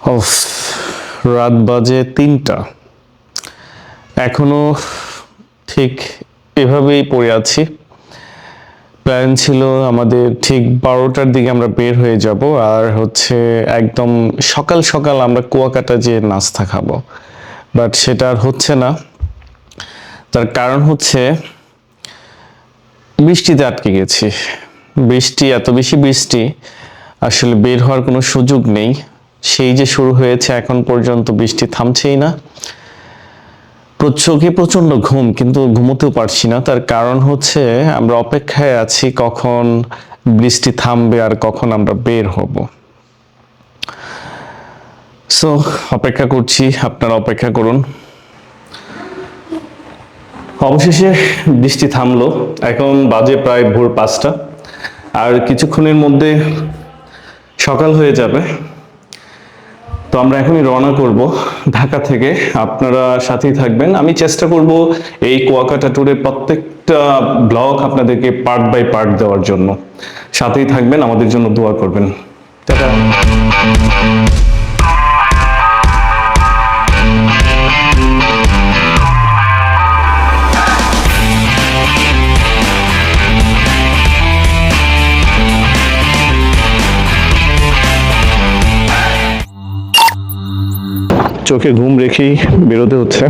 Of, রাত বাজে তিনটা। এখনও ঠিক এভাবেই পড়ে আছি। প্ল্যান ছিল আমাদের ঠিক বারোটার দিকে আমরা বের হয়ে যাব আর হচ্ছে একদম সকাল সকাল আমরা কুয়াকাটা যে নাস্তা খাব। বাট সেটা আর হচ্ছে না। তার কারণ হচ্ছে বৃষ্টিতে আটকে গেছি। বৃষ্টি, এত বেশি বৃষ্টি আসলে বের হওয়ার কোনো সুযোগ নেই। সেই যে শুরু হয়েছে, এখন পর্যন্ত বৃষ্টি থামছেই না। চোখে প্রচণ্ড ঘুম, কিন্তু ঘুমোতেও পারছি না। তার কারণ হচ্ছে, আমরা অপেক্ষায় আছি কখন বৃষ্টি থামবে আর কখন আমরা বের হব। সো অপেক্ষা করছি, আপনারা অপেক্ষা করুন। অবশেষে বৃষ্টি থামলো। এখন বাজে প্রায় ভোর পাঁচটা। আর কিছুক্ষণের মধ্যে সকাল হয়ে যাবে। তো আমরা এখনই রওনা করব ঢাকা থেকে। আপনারা সাথেই থাকবেন। আমি চেষ্টা করব এই কুয়াকাটা ট্যুরের প্রত্যেকটা ব্লগ আপনাদেরকে পার্ট বাই পার্ট দেওয়ার জন্য। সাথেই থাকবেন, আমাদের জন্য দোয়া করবেন। টাটা। চোখে ঘুম রেখেই বেরোতে হচ্ছে।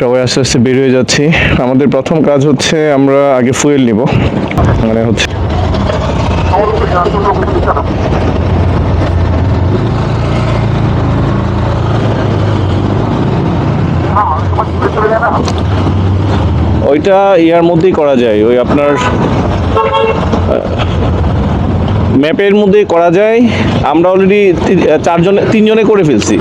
সবাই আস্তে আস্তে বের হয়ে যাচ্ছি। আমাদের প্রথম কাজ হচ্ছে আমরা আগে ফুয়েল নিব। মানে হচ্ছে ওইটা ইয়ার মধ্যেই করা যায়। ওই আপনার ম্যাপের মধ্যে করা যায় আমরা অলরেডি চারজনে তিনজনে করে ফেলছি।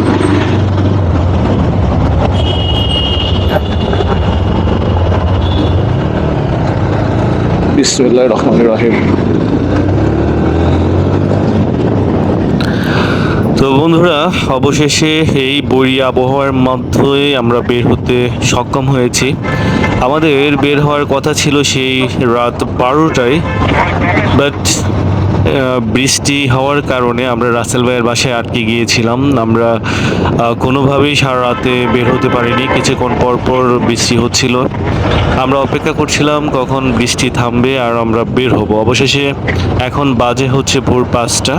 বিসমুল্লাহ রহমান রাহিম। তো বন্ধুরা অবশেষে এই বড়ি আবহাওয়ার মধ্যে আমরা বের হতে সক্ষম হয়েছি। আমাদের বের হওয়ার কথা ছিল সেই রাত বারোটায় বাট বৃষ্টি হওয়ার কারণে আমরা রাসেল ভাইয়ের বাসায় আটকে গিয়েছিলাম। আমরা কোনোভাবেই সারা রাতে বের হতে পারিনি। কিছুক্ষণ পর পর বৃষ্টি হচ্ছিল। আমরা অপেক্ষা করছিলাম কখন বৃষ্টি থামবে আর আমরা বের হব। অবশেষে এখন বাজে হচ্ছে ভোর পাঁচটা।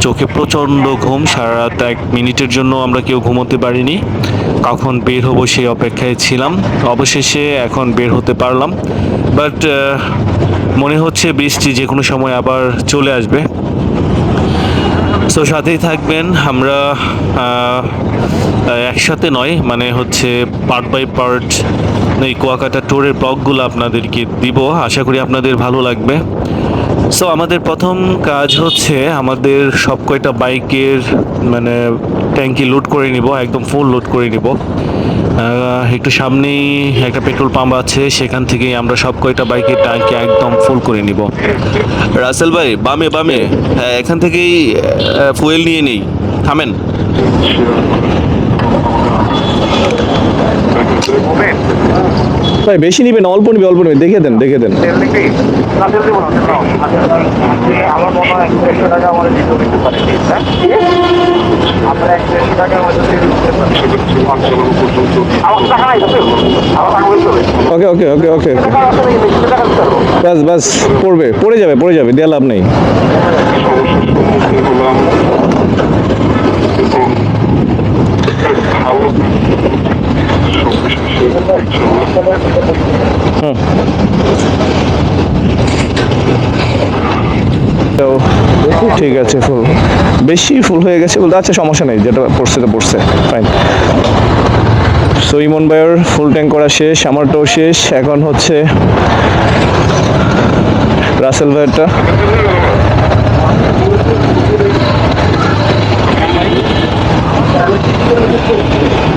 চোখে প্রচণ্ড ঘুম। সারা রাত এক মিনিটের জন্য আমরা কেউ ঘুমোতে পারিনি। কখন বের হব সেই অপেক্ষায় ছিলাম। অবশেষে এখন বের হতে পারলাম। বাট মনে হচ্ছে বৃষ্টি যে কোনো সময় আবার চলে আসবে। সো সাথেই থাকবেন আমরা একসাথে নয় মানে হচ্ছে পার্ট বাই পার্ট এই কুয়াকাটা ট্যুরের ব্লগগুলো আপনাদেরকে দিব। আশা করি আপনাদের ভালো লাগবে। সো আমাদের প্রথম কাজ হচ্ছে আমাদের সব কয়টা বাইকের মানে ট্যাঙ্কি লোড করে নিব একদম ফুল লোড করে নিব। একটু সামনেই একটা পেট্রোল পাম্প আছে সেখান থেকেই আমরা সব কয়টা বাইকের ট্যাঙ্কি একদম ফুল করে নিব। রাসেল ভাই বামে বামে। হ্যাঁ এখান থেকেই ফুয়েল নিয়ে নেই। থামেন। ভাই বেশি নিবেন অল্প নিবে অল্প নিবে দেখে দেন দেখে দেন। আমার ওকে ওকে ওকে ওকে বাস বাস পড়বে, পড়ে যাবে পড়ে যাবে দেওয়া লাভ নেই। তো ঠিক আছে ফুল। বেশি ফুল হয়ে গেছে বলতে আচ্ছা সমস্যা নেই যেটা পড়ছে তো পড়ছে ফাইন সো ইমন ভাইয়ের ফুল ট্যাঙ্ক করা শেষ আমারটাও শেষ। এখন হচ্ছে রাসেল ভাইয়েরটা। এ,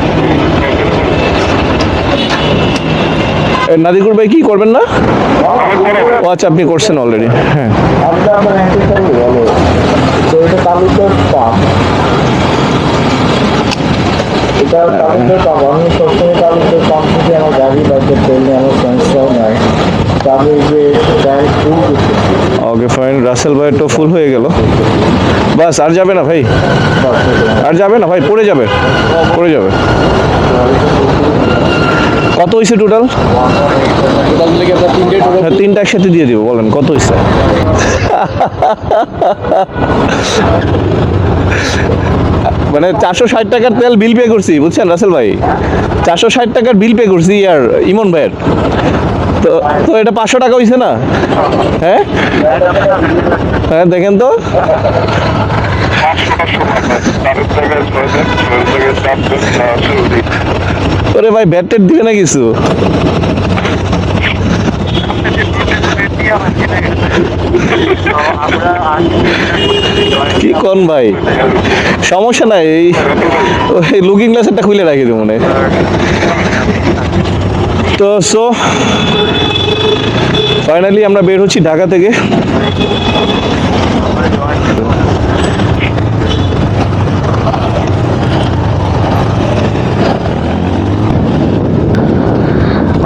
নাদিকুর ভাই কি করবেন না? ও আচ্ছা আপনি করছেন অলরেডি হ্যাঁ। এটা আমি সবসময় থেকে আমার গাড়ি আমার তাদের যে ওকে ফাইন রাসেল ভাই তো ফুল হয়ে গেল। বাস আর যাবে না ভাই? আর যাবে না ভাই? পড়ে যাবে। পড়ে যাবে। কত হয়েছে টোটাল হ্যাঁ তিনটা একসাথে দিয়ে দিব বলেন কত হয়েছে মানে চারশো ষাট টাকার তেল বিল পে করছি বুঝছেন রাসেল ভাই? চারশো ষাট টাকার বিল পে করছি আর ইমন ভাইয়ের। তো তো এটা পাঁচশো টাকা হয়েছে না? হ্যাঁ? হ্যাঁ দেখেন তো। ওরে ভাই ব্যাট টেট দিবে না কিছু? কি কোন ভাই? সমস্যা নাই, এই লুকিং গ্লাসেরটা খুলে রাখি দেবো মনে। তো সো ফাইনালি আমরা বের হচ্ছি ঢাকা থেকে।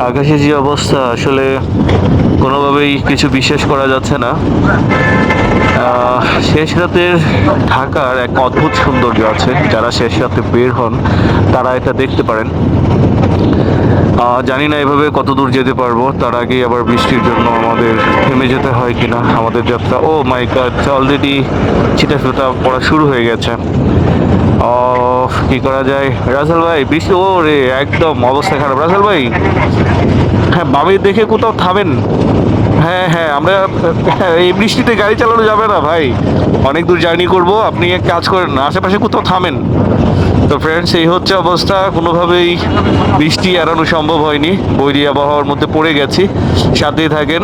আকাশে যে অবস্থা, আসলে কোনোভাবেই কিছু বিশ্বাস করা যাচ্ছে না। শেষ রাতের ঢাকার এক অদ্ভুত সৌন্দর্য আছে। যারা শেষ রাতে বের হন, তারা এটা দেখতে পারেন। জানি না এভাবে কত দূর যেতে পারব। তার আগেই আবার বৃষ্টির জন্য আমাদের থেমে যেতে হয় কিনা, আমাদের যাত্রা। ও মাই গড অলরেডি ছিটা ফোটা পড়া শুরু হয়ে গেছে। কি করা যায়? রাসেল ভাই বৃষ্টি ও রে একদম অবস্থা খারাপ। রাসেল ভাই হ্যাঁ বামে দেখে কোথাও থামেন। হ্যাঁ হ্যাঁ আমরা হ্যাঁ, এই বৃষ্টিতে গাড়ি চালানো যাবে না ভাই। অনেক দূর জার্নি করব আপনি এক কাজ করেন আশেপাশে কোথাও থামেন। তো ফ্রেন্ডস এই হচ্ছে অবস্থা। কোনোভাবেই বৃষ্টি এড়ানো সম্ভব হয়নি। বৈরী আবহাওয়ার মধ্যে পড়ে গেছি। সাথেই থাকেন।